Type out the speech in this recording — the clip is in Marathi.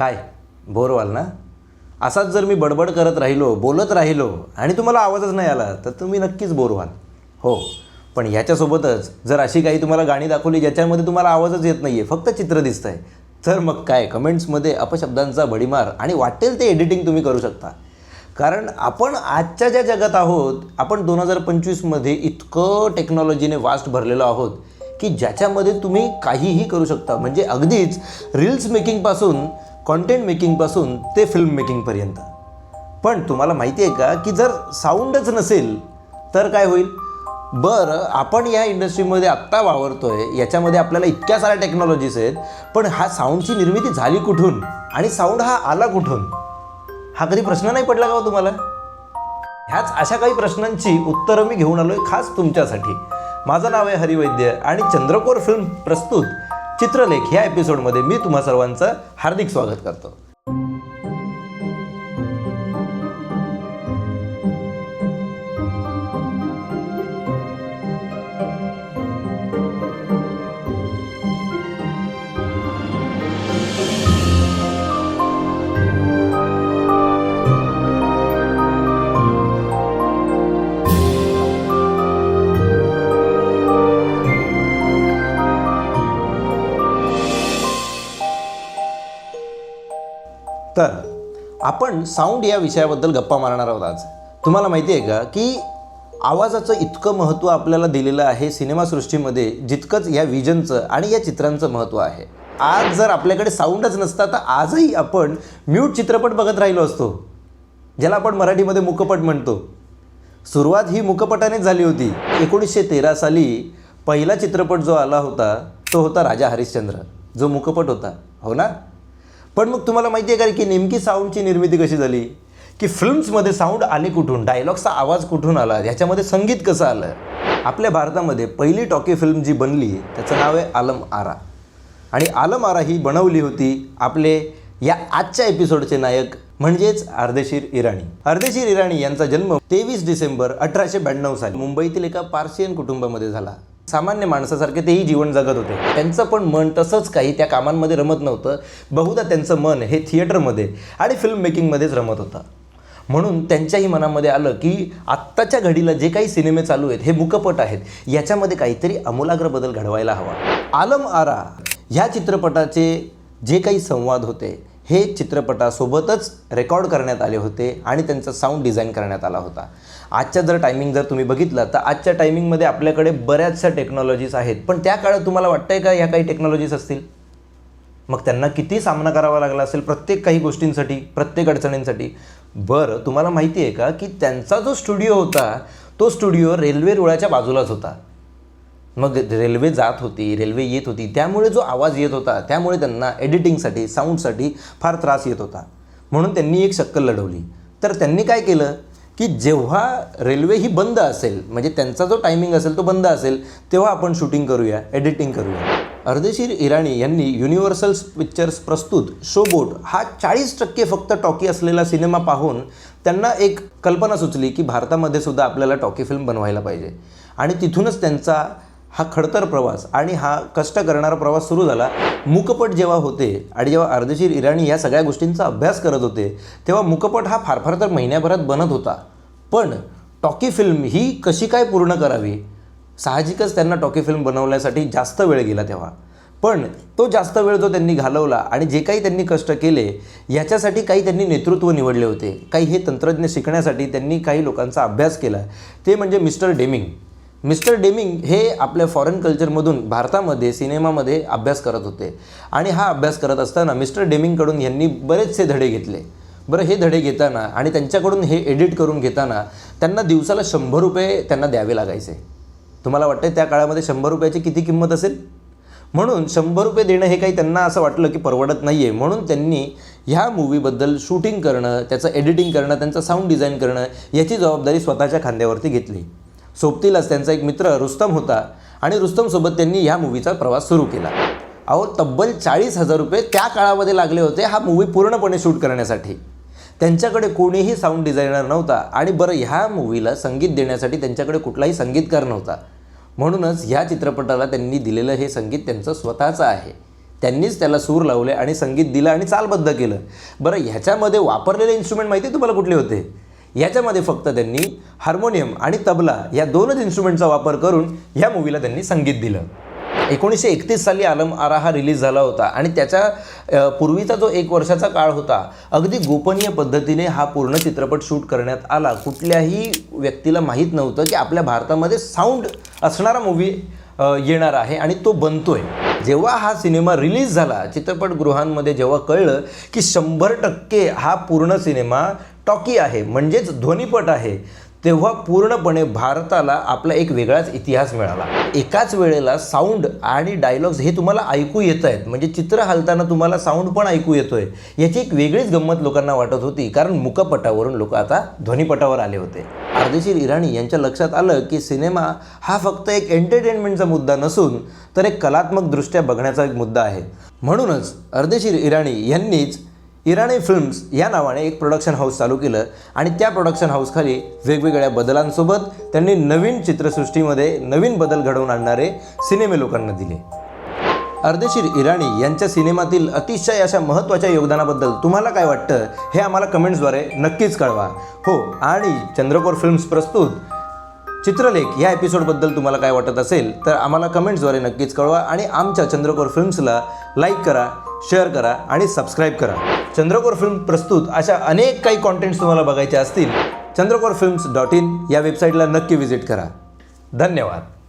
काय? बोर व्हाल ना? असाच जर मी बडबड करत राहिलो बोलत राहिलो आणि तुम्हाला आवाजच नाही आला तर तुम्ही नक्कीच बोर व्हाल. हो पण ह्याच्यासोबतच जर अशी काही तुम्हाला गाणी दाखवली ज्याच्यामध्ये तुम्हाला आवाजच येत नाही आहे फक्त चित्र दिसतं आहे तर मग काय? कमेंट्समध्ये अपशब्दांचा भडीमार आणि वाटेल ते एडिटिंग तुम्ही करू शकता. कारण आपण आजच्या ज्या जगात आहोत आपण दोन हजार पंचवीसमध्ये इतकं टेक्नॉलॉजीने वास्ट भरलेलो आहोत की ज्याच्यामध्ये तुम्ही काहीही करू शकता. म्हणजे अगदीच रील्स मेकिंगपासून कॉन्टेंट मेकिंगपासून ते फिल्म मेकिंगपर्यंत पण तुम्हाला माहिती आहे का की जर साऊंडच नसेल तर काय होईल? बरं आपण या इंडस्ट्रीमध्ये आत्ता वावरतो आहे याच्यामध्ये आपल्याला इतक्या साऱ्या टेक्नॉलॉजीज आहेत पण हा साऊंडची निर्मिती झाली कुठून? आणि साऊंड हा आला कुठून? हा कधी प्रश्न नाही पडला का हो तुम्हाला? ह्याच अशा काही प्रश्नांची उत्तरं मी घेऊन आलो आहे खास तुमच्यासाठी. माझं नाव आहे हरिवैद्य आणि चंद्रकोर फिल्म प्रस्तुत चित्रलेख ह्या एपिसोडमध्ये मी तुम्हा सर्वांचं हार्दिक स्वागत करतो. तर आपण साऊंड या विषयाबद्दल गप्पा मारणार आहोत आज. तुम्हाला माहिती आहे का की आवाजाचं इतकं महत्त्व आपल्याला दिलेलं आहे सिनेमासृष्टीमध्ये जितकंच या विजनचं आणि या चित्रांचं महत्त्व आहे. आज जर आपल्याकडे साऊंडच नसता तर आजही आपण म्यूट चित्रपट बघत राहिलो असतो ज्याला आपण मराठीमध्ये मुकपट म्हणतो. सुरुवात ही मुकपटानेच झाली होती. एकोणीसशे तेरा साली पहिला चित्रपट जो आला होता तो होता राजा हरिश्चंद्र जो मुकपट होता. हो ना? पण मग तुम्हाला माहिती आहे का की नेमकी साऊंडची निर्मिती कशी झाली? की फिल्म्समध्ये साऊंड आले कुठून? डायलॉगचा आवाज कुठून आला? ह्याच्यामध्ये संगीत कसं आलं? आपल्या भारतामध्ये पहिली टॉकी फिल्म जी बनली त्याचं नाव आहे आलम आरा. आणि आलम आरा ही बनवली होती आपले या आजच्या एपिसोडचे नायक म्हणजेच अर्देशीर इराणी. अर्देशीर इराणी यांचा जन्म तेवीस डिसेंबर अठराशे ब्याण्णव साली मुंबईतील एका पार्शियन कुटुंबामध्ये झाला. सामान्य माणसासारखे तेही जीवन जगत होते. त्यांचं पण मन तसंच काही त्या कामांमध्ये रमत नव्हतं. बहुधा त्यांचं मन हे थिएटरमध्ये आणि फिल्म मेकिंगमध्येच रमत होतं. म्हणून त्यांच्याही मनामध्ये आलं की आत्ताच्या घडीला जे काही सिनेमे चालू आहेत हे मुकपट आहेत याच्यामध्ये काहीतरी आमूलाग्र बदल घडवायला हवा. आलम आरा ह्या चित्रपटाचे जे काही संवाद होते हे चित्रपटासोबतच रेकॉर्ड करण्यात आले होते आणि त्यांचा साऊंड डिझाईन करण्यात आला होता. आजच्या जर टायमिंग जर तुम्ही बघितलं तर आजच्या टायमिंगमध्ये आपल्याकडे बऱ्याचशा टेक्नॉलॉजीज आहेत. पण त्या काळात तुम्हाला वाटतंय का ह्या काही टेक्नॉलॉजीज असतील? मग त्यांना किती सामना करावा लागला असेल प्रत्येक काही गोष्टींसाठी प्रत्येक अडचणींसाठी? बरं तुम्हाला माहिती आहे का की त्यांचा जो स्टुडिओ होता तो स्टुडिओ रेल्वे रुळाच्या बाजूलाच होता. मग रेल्वे जात होती रेल्वे येत होती त्यामुळे जो आवाज येत होता त्यामुळे त्यांना एडिटिंगसाठी साऊंडसाठी फार त्रास येत होता. म्हणून त्यांनी एक शक्कल लढवली. तर त्यांनी काय केलं की जेव्हा रेल्वे ही बंद असेल म्हणजे त्यांचा जो टायमिंग असेल तो बंद असेल तेव्हा आपण शूटिंग करूया एडिटिंग करूया. अर्देशीर इराणी यांनी युनिव्हर्सल पिक्चर्स प्रस्तुत शोबोट हा चाळीस टक्के फक्त टॉकी असलेला सिनेमा पाहून त्यांना एक कल्पना सुचली की भारतामध्ये सुद्धा आपल्याला टॉकी फिल्म बनवायला पाहिजे. आणि तिथूनच त्यांचा हा खडतर प्रवास आणि हा कष्ट करणारा प्रवास सुरू झाला. मुकपट जेव्हा होते आणि जेव्हा अर्देशीर इराणी या सगळ्या गोष्टींचा अभ्यास करत होते तेव्हा मुकपट हा फार फार तर महिन्याभरात बनत होता. पण टॉकी फिल्म ही कशी काय पूर्ण करावी? साहजिकच त्यांना टॉकी फिल्म बनवण्यासाठी जास्त वेळ गेला तेव्हा. पण तो जास्त वेळ जो त्यांनी घालवला आणि जे काही त्यांनी कष्ट केले याच्यासाठी काही त्यांनी नेतृत्व निवडले होते. काही हे तंत्रज्ञ शिकण्यासाठी त्यांनी काही लोकांचा अभ्यास केला. ते म्हणजे मिस्टर डेमिंग. मिस्टर डेमिंग हे आपल्या फॉरेन कल्चरमधून भारतामध्ये सिनेमामध्ये अभ्यास करत होते. आणि हा अभ्यास करत असताना मिस्टर डेमिंगकडून यांनी बरेचसे धडे घेतले. बरं हे धडे घेताना आणि त्यांच्याकडून हे एडिट करून घेताना त्यांना दिवसाला शंभर रुपये त्यांना द्यावे लागायचे. तुम्हाला वाटतं त्या काळामध्ये शंभर रुपयाची किती किंमत असेल? म्हणून शंभर रुपये देणं हे काही त्यांना असं वाटलं की परवडत नाही आहे म्हणून त्यांनी ह्या मूवीबद्दल शूटिंग करणं त्याचं एडिटिंग करणं त्यांचं साऊंड डिझाईन करणं याची जबाबदारी स्वतःच्या खांद्यावरती घेतली. सोबतीलाच त्यांचा एक मित्र रुस्तम होता आणि रुस्तमसोबत त्यांनी ह्या मूवीचा प्रवास सुरू केला. अहो तब्बल चाळीस हजार रुपये त्या काळामध्ये लागले होते हा मूवी पूर्णपणे शूट करण्यासाठी. त्यांच्याकडे कोणीही साऊंड डिझायनर नव्हता आणि बरं ह्या मूवीला संगीत देण्यासाठी त्यांच्याकडे कुठलाही संगीतकार नव्हता. म्हणूनच ह्या चित्रपटाला त्यांनी दिलेलं हे संगीत त्यांचं स्वतःचं आहे. त्यांनीच त्याला सूर लावले आणि संगीत दिलं आणि चालबद्ध केलं. बरं ह्याच्यामध्ये वापरलेले इन्स्ट्रुमेंट माहिती तुम्हाला कुठले होते? याच्यामध्ये फक्त त्यांनी हार्मोनियम आणि तबला या दोनच इन्स्ट्रुमेंटचा वापर करून ह्या मूवीला त्यांनी संगीत दिलं. एकोणीसशे एकतीस साली आलम आरा हा रिलीज झाला होता आणि त्याच्या पूर्वीचा जो एक वर्षाचा काळ होता अगदी गोपनीय पद्धतीने हा पूर्ण चित्रपट शूट करण्यात आला. कुठल्याही व्यक्तीला माहीत नव्हतं की आपल्या भारतामध्ये साऊंड असणारा मूवी येणार आहे आणि तो बनतोय. जेव्हा हा सिनेमा रिलीज झाला चित्रपटगृहांमध्ये जेव्हा कळलं की शंभर टक्के हा पूर्ण सिनेमा टॉकी आहे म्हणजेच ध्वनिपट आहे तेव्हा पूर्णपणे भारताला आपला एक वेगळाच इतिहास मिळाला. एकाच वेळेला साऊंड आणि डायलॉग्स हे तुम्हाला ऐकू येत आहेत. म्हणजे चित्र हलताना तुम्हाला साऊंड पण ऐकू येतोय. याची एक वेगळीच गंमत लोकांना वाटत होती कारण मुकपटावरून लोक आता ध्वनीपटावर आले होते. अर्देशीर इराणी यांच्या लक्षात आलं की सिनेमा हा फक्त एक एंटरटेनमेंटचा मुद्दा नसून तर एक कलात्मकदृष्ट्या बघण्याचा एक मुद्दा आहे. म्हणूनच अर्देशीर इराणी यांनीच इराणी फिल्म्स या नावाने एक प्रोडक्शन हाऊस चालू केलं आणि त्या प्रोडक्शन हाऊसखाली वेगवेगळ्या बदलांसोबत त्यांनी नवीन चित्रसृष्टीमध्ये नवीन बदल घडवून आणणारे सिनेमे लोकांना दिले. अर्देशीर इराणी यांच्या सिनेमातील अतिशय अशा महत्त्वाच्या योगदानाबद्दल तुम्हाला काय वाटतं हे आम्हाला कमेंट्सद्वारे नक्कीच कळवा. हो आणि चंद्रकोर फिल्म्स प्रस्तुत चित्रलेख या एपिसोडबद्दल तुम्हाला काय वाटत असेल तर आम्हाला कमेंट्सद्वारे नक्कीच कळवा आणि आमच्या चंद्रकोर फिल्म्सला लाईक करा शेअर करा आणि सबस्क्राईब करा. चंद्रकोर फिल्म प्रस्तुत अशा अनेक काही कॉन्टेंट्स तुम्हाला बघायचे असतील चंद्रकोर फिल्म्स डॉट इन या वेबसाईटला नक्की व्हिजिट करा. धन्यवाद.